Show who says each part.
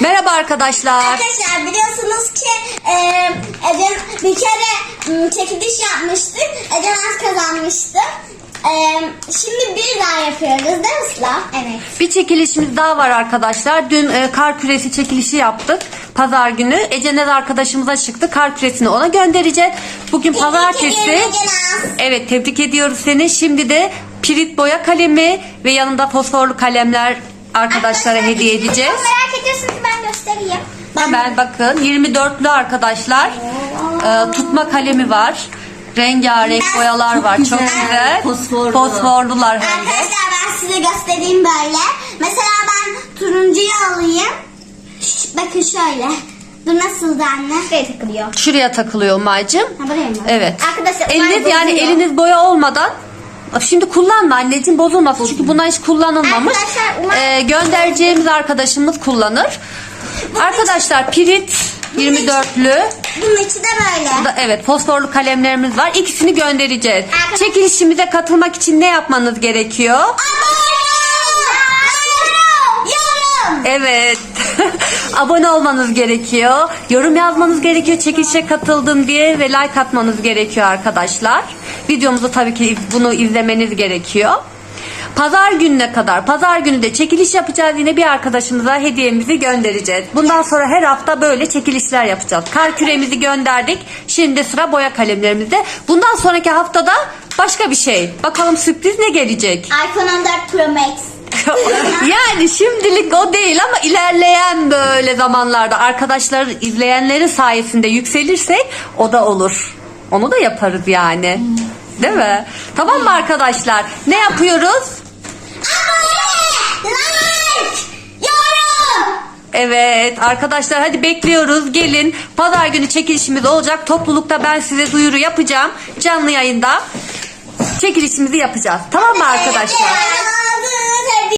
Speaker 1: Merhaba arkadaşlar.
Speaker 2: Arkadaşlar biliyorsunuz ki e, Ecem bir kere m, çekiliş yapmıştık. Ecem az kazanmıştı. E, şimdi bir daha yapıyoruz değil mi Sıla? Evet.
Speaker 1: Bir çekilişimiz daha var arkadaşlar. Dün e, kar küresi çekilişi yaptık. Pazar günü Ecener arkadaşımıza çıktı. Kar küresini ona göndereceğiz. Bugün pazartesi.
Speaker 2: ediyorum.
Speaker 1: Evet tebrik ediyoruz seni. Şimdi de pirit boya kalemi ve yanında fosforlu kalemler arkadaşlara hediye edeceğiz.
Speaker 2: çok Ediyorsunuz ben göstereyim.
Speaker 1: Hemen bakın 24'lü arkadaşlar. Ee, tutma kalemi var. Rengarenk boyalar var. Çok güzel.
Speaker 3: Fosforlu.
Speaker 1: Fosforlular hem de.
Speaker 2: Arkadaşlar ben size göstereyim böyle. Mesela ben turuncuyu alayım. Ş- bakın şöyle. Bu nasıldı anne? Şuraya takılıyor.
Speaker 1: Şuraya takılıyor Umay'cığım.
Speaker 2: Ha, buraya mı?
Speaker 1: Evet.
Speaker 2: Arkadaşlar,
Speaker 1: eliniz yani
Speaker 2: bozuyor.
Speaker 1: eliniz boya olmadan Şimdi kullanma anneciğim bozulmasın çünkü bunlar hiç kullanılmamış. Ee, göndereceğimiz arkadaşımız kullanır. Arkadaşlar pirit 24'lü.
Speaker 2: Bunun içi de böyle.
Speaker 1: Evet fosforlu kalemlerimiz var. İkisini göndereceğiz.
Speaker 2: Arkadaşlar-
Speaker 1: Çekilişimize katılmak için ne yapmanız gerekiyor?
Speaker 2: Yorum.
Speaker 1: Evet. Abone olmanız gerekiyor. Yorum yazmanız gerekiyor. Çekilişe katıldım diye ve like atmanız gerekiyor arkadaşlar. Videomuzu tabii ki bunu izlemeniz gerekiyor. Pazar gününe kadar, pazar günü de çekiliş yapacağız. Yine bir arkadaşımıza hediyemizi göndereceğiz. Bundan sonra her hafta böyle çekilişler yapacağız. Kar küremizi gönderdik. Şimdi sıra boya kalemlerimizde. Bundan sonraki haftada başka bir şey. Bakalım sürpriz ne gelecek?
Speaker 2: iPhone 14 Pro Max.
Speaker 1: yani şimdilik o değil ama ilerleyen böyle zamanlarda arkadaşlar izleyenlerin sayesinde yükselirsek o da olur. Onu da yaparız yani. Değil mi? Tamam mı arkadaşlar? Ne yapıyoruz?
Speaker 2: Abone, like, yorum.
Speaker 1: Evet arkadaşlar hadi bekliyoruz gelin. Pazar günü çekilişimiz olacak. Toplulukta ben size duyuru yapacağım. Canlı yayında çekilişimizi yapacağız. Tamam mı arkadaşlar?